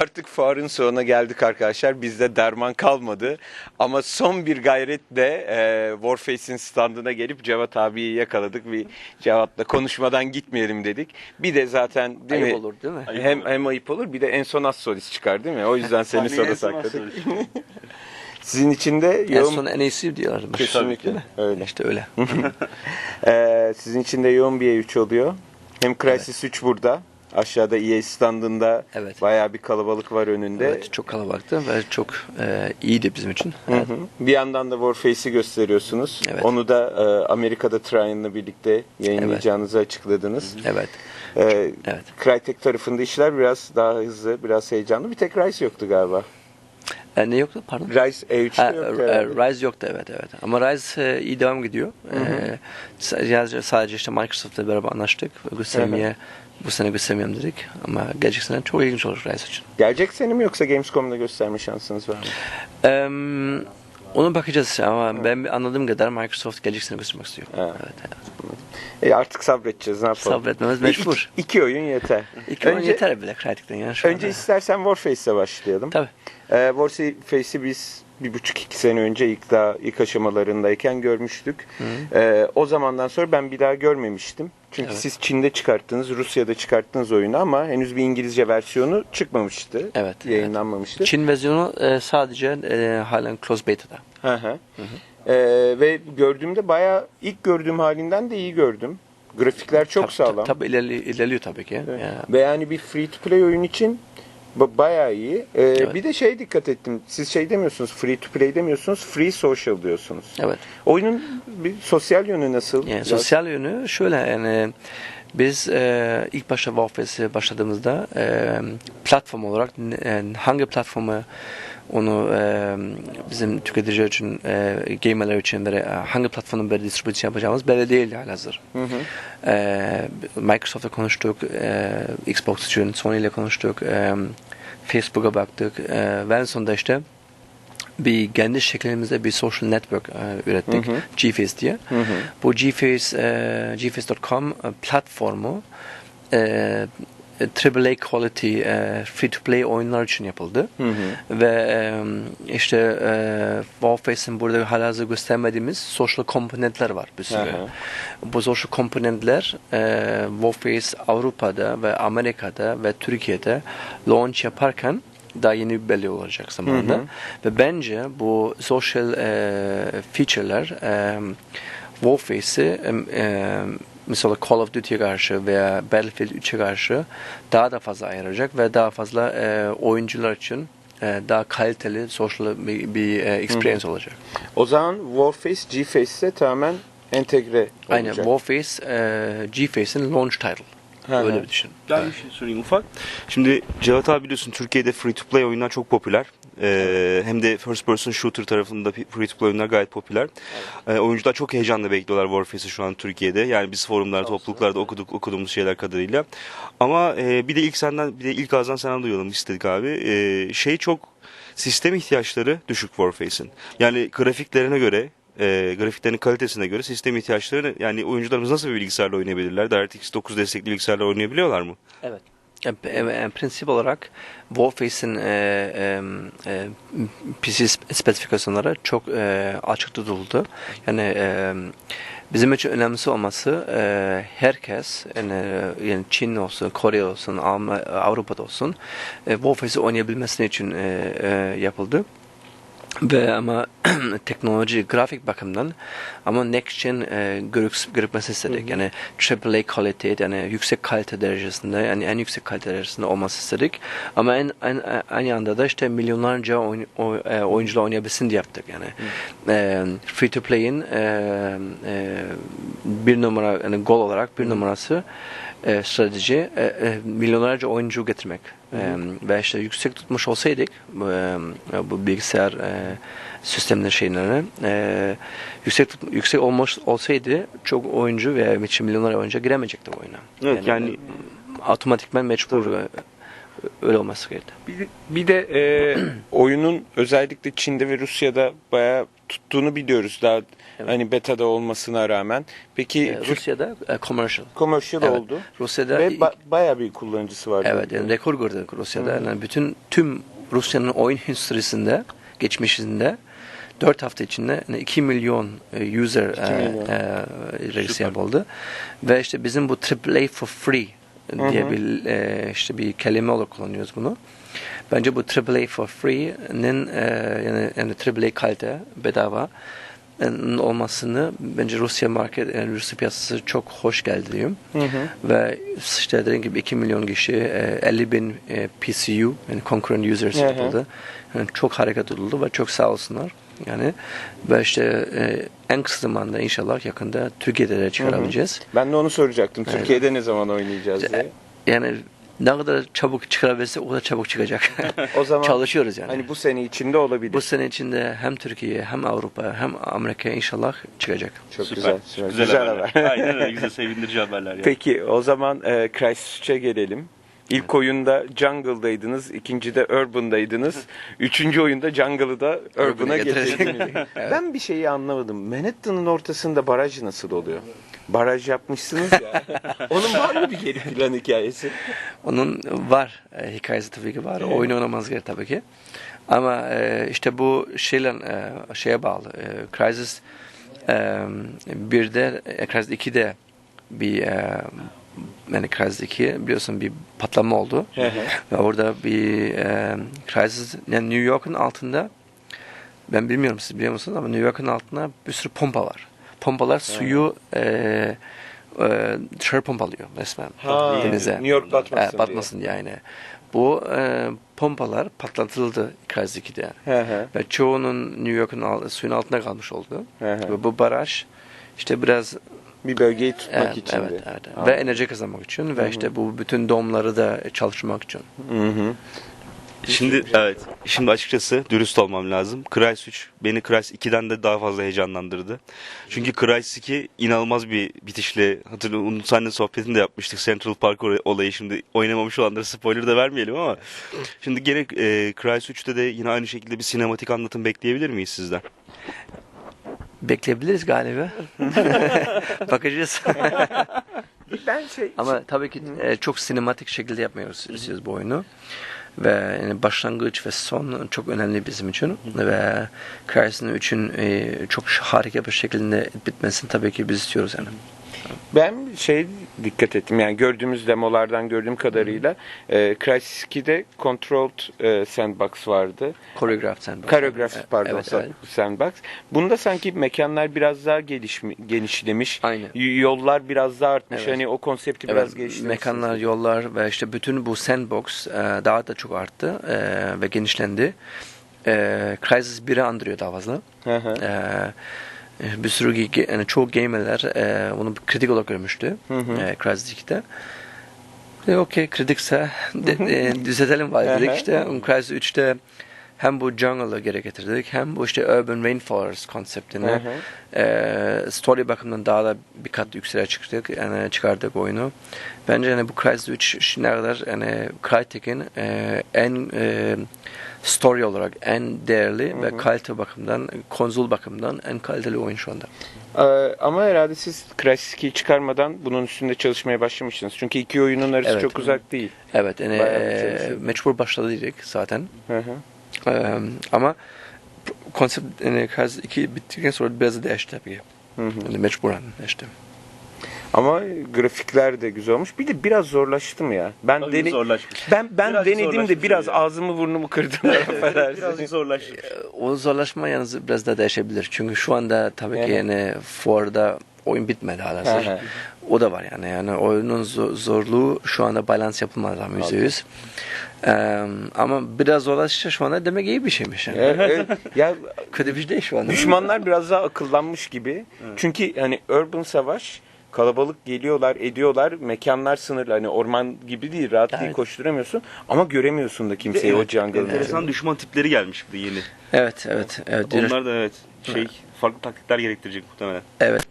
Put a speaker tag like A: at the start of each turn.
A: Artık fuarın sonuna geldik arkadaşlar. Bizde derman kalmadı. Ama son bir gayretle e, Warface'in standına gelip Cevat abiyi yakaladık. Bir Cevat'la konuşmadan gitmeyelim dedik. Bir de zaten değil
B: Ayıp
A: mi?
B: olur değil mi?
A: hem, hem ayıp olur bir de en son az solist çıkar değil mi? O yüzden seni
C: Sahneye
A: sona sakladık. Sizin için de
B: En
A: yoğun...
B: son en iyisi diyorlar.
A: Kesinlikle. Öyle.
B: İşte öyle.
A: Ee, sizin için de yoğun bir E3 oluyor. Hem Crysis 3 burada. Aşağıda EA standında
B: Evet.
A: bayağı bir kalabalık var önünde.
B: Evet, çok kalabalıktı ve çok e, iyiydi bizim için.
A: Hı hı. Bir yandan da Warface'i gösteriyorsunuz.
B: Evet.
A: Onu da e, Amerika'da Trian'la birlikte yayınlayacağınızı açıkladınız.
B: Evet.
A: E,
B: Evet.
A: Crytek tarafında işler biraz daha hızlı, biraz heyecanlı. Bir tek Rise yoktu galiba.
B: E, ne yoktu pardon?
A: Rise E3'te
B: Ha,
A: yoktu
B: e. Rise yoktu evet evet. Ama Rise e, iyi devam gidiyor. E, sadece, işte Microsoft'la beraber anlaştık. Ve göstermeye bu sene göstermeyeyim dedik. Ama gelecek sene çok ilginç olur Rise için.
A: Gelecek sene mi yoksa Gamescom'da gösterme şansınız var mı?
B: Em, ona bakacağız ama ben anladığım kadar Microsoft gelecek sene göstermek istiyor. Evet, evet.
A: E, artık sabredeceğiz. Ne yapalım?
B: Sabretmemiz mecbur.
A: iki, iki oyun yeter.
B: İki oyun
A: Önce-
B: yeter bile Crytek'ten şu
A: Önce istersen Warface'le başlayalım.
B: Tabii.
A: Ee, Warface'i biz bir buçuk iki sene önce ilk daha ilk aşamalarındayken görmüştük. Ee, o zamandan sonra ben bir daha görmemiştim. Çünkü
B: Evet.
A: siz Çin'de çıkarttınız, Rusya'da çıkarttınız oyunu ama henüz bir İngilizce versiyonu çıkmamıştı.
B: Evet,
A: Yayınlanmamıştı.
B: Çin versiyonu e, sadece e, halen close beta'da.
A: Hı hı. Ee, ve gördüğümde bayağı ilk gördüğüm halinden de iyi gördüm. Grafikler çok
B: Tabii,
A: sağlam.
B: Tabii ilerli, ilerliyor tabii ki.
A: Evet.
B: Yani,
A: Ve yani bir free to play oyun için bayağı iyi. Ee,
B: Evet.
A: Bir de şey dikkat ettim. Siz şey demiyorsunuz, free to play demiyorsunuz, free social diyorsunuz.
B: evet.
A: Oyunun bir sosyal yönü nasıl?
B: Yani sosyal yönü şöyle yani biz e, ilk başta Warface'e başladığımızda e, platform olarak e, hangi platformu onu e, bizim tüketiciler için, e, gamerler için ve e, hangi platformun böyle distribüsyon yapacağımız belli değil halihazır.
A: Hı hı.
B: E, Microsoft'la konuştuk, e, Xbox için, Sony ile konuştuk, e, Facebook'a baktık e, ve en sonunda işte bir kendi şeklimizde bir social network e, ürettik.
A: Hı hı.
B: GFace diye.
A: Hı hı.
B: Bu GFace, e, GFace.com e, platformu e, AAA quality e, free to play oyunlar için yapıldı.
A: Hı hı.
B: Ve e, işte e, Warface'in burada halihazır göstermediğimiz social komponentler var bir sürü.
A: Hı hı.
B: Bu social komponentler e, Warface Avrupa'da ve Amerika'da ve Türkiye'de launch yaparken daha yeni belli olacak zamanında.
A: Hı hı.
B: Ve bence bu social e, feature'ler e, Warface'i e, e, mesela Call of Duty'ye karşı veya Battlefield 3'e karşı daha da fazla ayıracak ve daha fazla e, oyuncular için e, daha kaliteli social bir, bir e, experience olacak.
A: O zaman Warface, G-Face'e tamamen entegre olacak.
B: Aynen Warface e, G-Face'in launch title.
A: Hı hı.
B: Öyle bir düşün.
C: Ben bir şey sorayım ufak. Şimdi Cevat abi biliyorsun Türkiye'de free to play oyunlar çok popüler. Ee, hem de first person shooter tarafında free to play oyunlar gayet popüler. Ee, oyuncular çok heyecanla bekliyorlar Warface'i şu an Türkiye'de. Yani biz forumlarda, topluluklarda okuduk okuduğumuz şeyler kadarıyla. Ama e, bir de ilk senden bir de ilk ağızdan senden duyalım istedik abi. Ee, şey çok sistem ihtiyaçları düşük Warface'in. Yani grafiklerine göre e, grafiklerin kalitesine göre sistem ihtiyaçları yani oyuncularımız nasıl bir bilgisayarla oynayabilirler? DirectX 9 destekli bilgisayarla oynayabiliyorlar mı?
B: Evet. E, e, e, prensip olarak Warface'in e, e, e, PC spe- spesifikasyonları çok e, açık tutuldu. Yani e, bizim için önemlisi olması e, herkes yani, yani Çin olsun, Kore olsun, Avrupa'da olsun e, Warface'i oynayabilmesine için e, e, yapıldı. Ve ama teknoloji, grafik bakımdan ama next gen e, görük, görükmesi istedik. Yani AAA kalite, yani yüksek kalite derecesinde, yani en yüksek kalite derecesinde olması istedik. Ama en, en, aynı anda da işte milyonlarca oyun, o, e, oyuncular oynayabilsin diye yaptık. Yani e, free to play'in e, e, bir numara, yani gol olarak bir numarası e, strateji e, e, milyonlarca oyuncu getirmek. E, ve işte yüksek tutmuş olsaydık bu, e, bu bilgisayar e, sistemleri şeylerini e, yüksek tut- yüksek olmuş olsaydı çok oyuncu veya için milyonlarca oyuncu giremeyecekti bu oyuna.
C: Evet, yani-
B: e, otomatikman mecbur e, öyle olması gerekti.
A: Bir, bir de e, oyunun özellikle Çin'de ve Rusya'da bayağı tuttuğunu biliyoruz daha hani beta'da olmasına rağmen. Peki
B: Ee,
A: Türk
B: Rusya'da e, commercial.
A: commercial
B: Evet.
A: oldu.
B: Rusya'da
A: Ve ba- bayağı bir kullanıcısı var.
B: Evet yani rekor gördük Rusya'da. Yani bütün tüm Rusya'nın oyun endüstrisinde geçmişinde 4 hafta içinde yani 2 milyon e, user e,
A: milyon.
B: e, register oldu. Ve işte bizim bu AAA for free diye bir e, işte bir kelime olarak kullanıyoruz bunu. Bence bu AAA for free'nin e, yani, yani AAA kalite bedava e, olmasını bence Rusya market yani Rusya piyasası çok hoş geldi diyorum. Ve işte dediğim gibi 2 milyon kişi e, 50 bin e, PCU yani concurrent users yapıldı. Yani çok hareket oldu ve çok sağ olsunlar. Yani ve işte e, en kısa zamanda inşallah yakında Türkiye'de de çıkarabileceğiz.
A: Ben de onu soracaktım. Türkiye'de ne zaman oynayacağız diye.
B: Yani ne kadar çabuk çıkarabilirse o kadar çabuk çıkacak.
A: O zaman
B: Çalışıyoruz yani.
A: hani bu sene içinde olabilir.
B: Bu sene içinde hem Türkiye hem Avrupa hem Amerika inşallah çıkacak.
A: Çok
C: Süper.
A: güzel. Güzel,
C: Güzel,
A: güzel
C: haberler.
A: haber.
C: Aynen öyle güzel sevindirici haberler ya.
A: Peki o zaman e, Christchurch'e gelelim. İlk oyunda Jungle'daydınız, ikincide Urban'daydınız, üçüncü oyunda Jungle'ı da Urban'a getirdiniz. Ben bir şeyi anlamadım. Manhattan'ın ortasında baraj nasıl oluyor? Baraj yapmışsınız ya. Onun var mı bir geri plan hikayesi?
B: Onun var e, hikayesi tabii ki var. Oyun oynamaz gerek tabii ki. Ama e, işte bu şeyle e, şeye bağlı. E, Crysis e, birde, e, Crysis 2'de bir e, yani 2 biliyorsun bir patlama oldu. Ve orada bir e, Crysis yani New York'un altında ben bilmiyorum siz biliyor musunuz ama New York'un altında bir sürü pompa var. Pompalar suyu e, e, dışarı pompalıyor resmen
A: Ha,
B: denize.
A: New York batmasın
B: E, batmasın diye. yani. Bu e, pompalar patlatıldı Crysis 2'de.
A: Hı hı.
B: Ve çoğunun New York'un al- suyun altında kalmış oldu.
A: Hı hı.
B: Ve bu baraj işte biraz
A: Bir bölgeyi tutmak
B: evet,
A: için
B: evet,
A: de.
B: evet. ve enerji kazanmak için ve işte bu bütün domları da çalışmak için.
A: Hı hı.
C: Şimdi evet. Şimdi açıkçası dürüst olmam lazım. Crysis 3 beni Crysis 2'den de daha fazla heyecanlandırdı. Çünkü Crysis 2 inanılmaz bir bitişle hatırlıyorum. Onun seninle sohbetini de yapmıştık. Central Park olayı şimdi oynamamış olanlara spoiler da vermeyelim ama şimdi gene e, Crysis 3'te de yine aynı şekilde bir sinematik anlatım bekleyebilir miyiz sizden?
B: Bekleyebiliriz galiba. Bakacağız.
A: Ben şey...
B: Ama tabii ki e, çok sinematik şekilde yapmıyoruz istiyoruz bu oyunu. Ve yani başlangıç ve son çok önemli bizim için. Ve Crysis'in üçün e, çok harika bir şekilde bitmesini tabii ki biz istiyoruz yani.
A: Ben şey dikkat ettim yani gördüğümüz demolardan gördüğüm kadarıyla e, Crysis 2'de Controlled e, Sandbox vardı.
B: Choreographed sandbox.
A: Choreographed
B: E,
A: pardon
B: Evet, evet.
A: Sandbox. Bunda sanki mekanlar biraz daha gelişmi, genişlemiş.
B: Aynen.
A: Yollar biraz daha artmış.
B: Evet.
A: Hani o konsepti biraz
B: Evet,
A: geliştirmiş.
B: mekanlar, yollar ve işte bütün bu sandbox e, daha da çok arttı e, ve genişlendi. E, Crysis 1'i andırıyor daha fazla.
A: Hı hı.
B: E, bir sürü yani çoğu gamerler e, bir kritik olarak görmüştü. E, Crysis 2'de. E, Okey kritikse de, e, düzeltelim var dedik
A: Hı hı.
B: işte. Crysis 3'te hem bu jungle'ı geri getirdik hem bu işte urban rainforest konseptini
A: Hı
B: e, story bakımından daha da bir kat yükseğe çıktık yani çıkardık oyunu. Bence yani bu Crysis 3 şimdiye kadar yani Crytek'in e, en e, story olarak en değerli ve kalite bakımından konzol bakımından en kaliteli oyun şu anda.
A: Ee, ama herhalde siz Crysis 2'yi çıkarmadan bunun üstünde çalışmaya başlamışsınız. Çünkü iki oyunun arası
B: Evet.
A: çok uzak değil.
B: Evet yani e,
A: çalışıyor.
B: mecbur başladık zaten.
A: Hı hı.
B: E, ama konsept yani Crysis 2 bittikten sonra biraz değişti tabii.
A: hı.
B: Yani mecburen değişti.
A: Ama grafikler de güzel olmuş. Bir de biraz zorlaştı mı ya? Ben
C: Oyun
A: deni-
C: zorlaşmış.
A: ben ben
C: Birazcık
A: denedim de
C: zorlaşmış
A: biraz
C: ya.
A: ağzımı burnumu kırdım. affedersiniz.
C: Birazcık zorlaşmış.
B: O zorlaşma yalnız biraz da değişebilir. Çünkü şu anda tabii ki yani fuarda oyun bitmedi hala.
A: Hı hı.
B: O da var yani. Yani oyunun zo- zorluğu şu anda balans yapılmadı ama yüzde yüz. Eee, ama biraz zorlaşınca şu anda demek iyi bir şeymiş. Yani.
A: Evet, evet. Ya
B: Kötü bir şey değil şu anda.
A: düşmanlar biraz daha akıllanmış gibi. Çünkü hani urban savaş kalabalık geliyorlar, ediyorlar. Mekanlar sınırlı. Hani orman gibi değil, rahat değil
B: Evet.
A: koşturamıyorsun ama göremiyorsun da kimseyi o jungle'da.
C: Enteresan düşman tipleri gelmiş bir yeni.
B: Evet, evet. evet.
C: Onlar da evet şey farklı taktikler gerektirecek muhtemelen.
B: Evet.